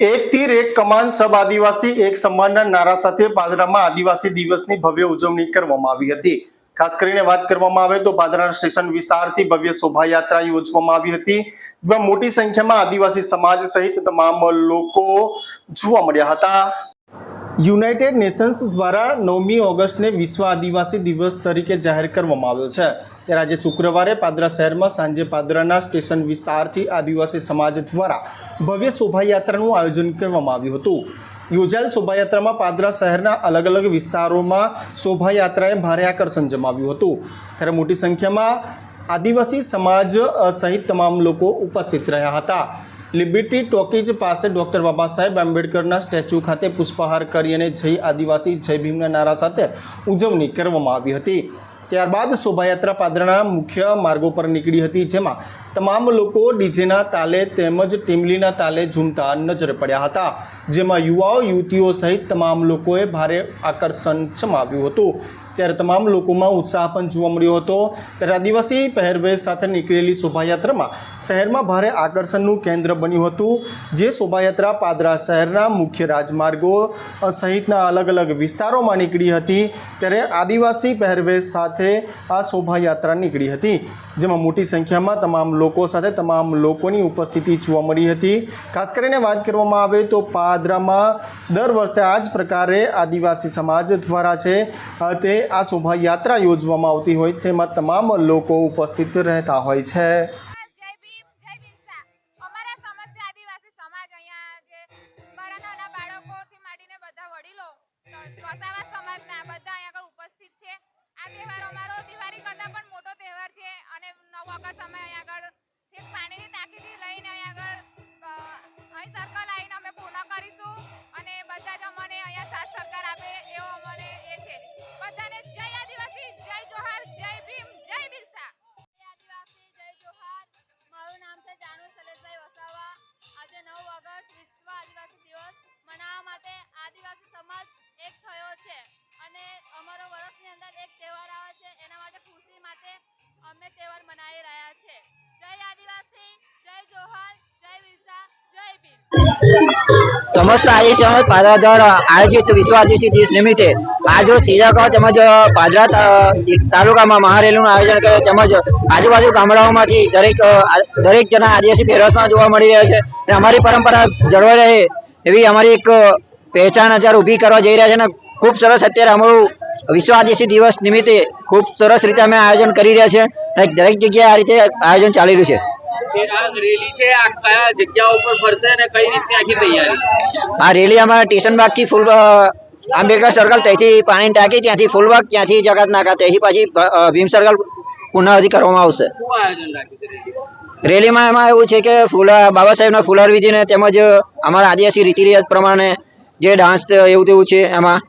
એક તીર એક કમાન સબ આદિવાસી એક સમાનના નારા સાથે પાદરામાં આદિવાસી દિવસની ભવ્ય ઉજવણી કરવામાં આવી હતી. ખાસ કરીને વાત કરવામાં આવે તો પાદરા સ્ટેશન વિસ્તારથી ભવ્ય શોભાયાત્રા યોજવામાં આવી હતી, જેમાં મોટી સંખ્યામાં આદિવાસી સમાજ સહિત તમામ લોકો જોવા મળ્યા હતા. યુનાઇટેડ નેશન્સ દ્વારા નવમી ઓગસ્ટને વિશ્વ આદિવાસી દિવસ તરીકે જાહેર કરવામાં આવ્યો છે. ત્યારે આજે શુક્રવારે પાદરા શહેરમાં સાંજે પાદરાના સ્ટેશન વિસ્તારથી આદિવાસી સમાજ દ્વારા ભવ્ય શોભાયાત્રાનું આયોજન કરવામાં આવ્યું હતું. યોજાયેલ શોભાયાત્રામાં પાદરા શહેરના અલગ અલગ વિસ્તારોમાં શોભાયાત્રાએ ભારે આકર્ષણ જમાવ્યું હતું. ત્યારે મોટી સંખ્યામાં આદિવાસી સમાજ સહિત તમામ લોકો ઉપસ્થિત રહ્યા હતા. લિબર્ટી ટોકીજ પાસે ડૉક્ટર બાબા સાહેબ આંબેડકરના સ્ટેચ્યુ ખાતે પુષ્પહાર કરી અને જય આદિવાસી, જય ભીમના નારા સાથે ઉજવણી કરવામાં આવી હતી. ત્યારબાદ શોભાયાત્રા પાદરના મુખ્ય માર્ગો પર નીકળી હતી, જેમાં તમામ લોકો ડીજેના તાલે તેમજ ટીમલીના તાલે ઝૂમતા નજરે પડ્યા હતા, જેમાં યુવાઓ, યુવતીઓ સહિત તમામ લોકોએ ભારે આકર્ષણ જમાવ્યું હતું. ત્યારે તમામ લોકોમાં ઉત્સાહ પણ જોવા મળ્યો હતો. ત્યારે આદિવાસી પહેરવેશ સાથે નીકળેલી શોભાયાત્રામાં શહેરમાં ભારે આકર્ષણનું કેન્દ્ર બન્યું હતું. જે શોભાયાત્રા પાદરા શહેરના મુખ્ય રાજમાર્ગો સહિતના અલગ અલગ વિસ્તારોમાં નીકળી હતી. ત્યારે આદિવાસી પહેરવેશ સાથે આ શોભાયાત્રા નીકળી હતી. જેમાં મોટી સંખ્યામાં તમામ લોકો સાથે તમામ લોકોની ઉપસ્થિતિ જોવા મળી હતી. ખાસ કરીને વાત કરવામાં આવે તો પાદરામાં દર વર્ષે આ જ પ્રકારે આદિવાસી સમાજ દ્વારા છે. તે આ શોભાયાત્રા યોજવામાં આવતી હોય તેમાં તમામ લોકો ઉપસ્થિત રહેતા હોય છે. સમસ્ત સમાજ પાદરા દ્વારા આયોજિત વિશ્વ આદિવાસી દિવસ નિમિત્તે આજરોજ સીજાગાંવ તેમજ પાદરા તાલુકામાં મહારેલીનું આયોજન કર્યું તેમજ, આજુબાજુ ગામડાઓમાંથી દરેક દરેક જણા આદિવાસી પહેરવેશમાં જોવા મળી રહ્યા છે અને અમારી પરંપરા જળવાઈ રહે એવી અમારી એક પહેચાન અત્યારે ઊભી કરવા જઈ રહ્યા છે અને ખૂબ સરસ અત્યારે અમારું વિશ્વ આદિવાસી દિવસ નિમિત્તે ખૂબ સરસ રીતે અમે આયોજન કરી રહ્યા છે અને દરેક જગ્યાએ આ રીતે આયોજન ચાલી રહ્યું છે. રેલી છે આ કયા જગ્યા ઉપર ફરશે અને કઈ રીતની આખી તૈયારી આ રેલી અમારા સ્ટેશન બાગથી ફૂલ આંબેડકર સર્કલ ત્યાંથી પાણી ટાંકી ત્યાંથી ફૂલબાગ ત્યાંથી જગત નાકા ત્યાંથી પછી ભીમ સર્કલ પુનઃ કરવામાં આવશે? રેલીમાં એમાં એવું છે કે ફૂલ બાબા સાહેબના ફુલાર વિધિને તેમજ અમારા આદિવાસી રીતિ રિવાજ પ્રમાણે જે ડાન્સ એવું તેવું છે એમાં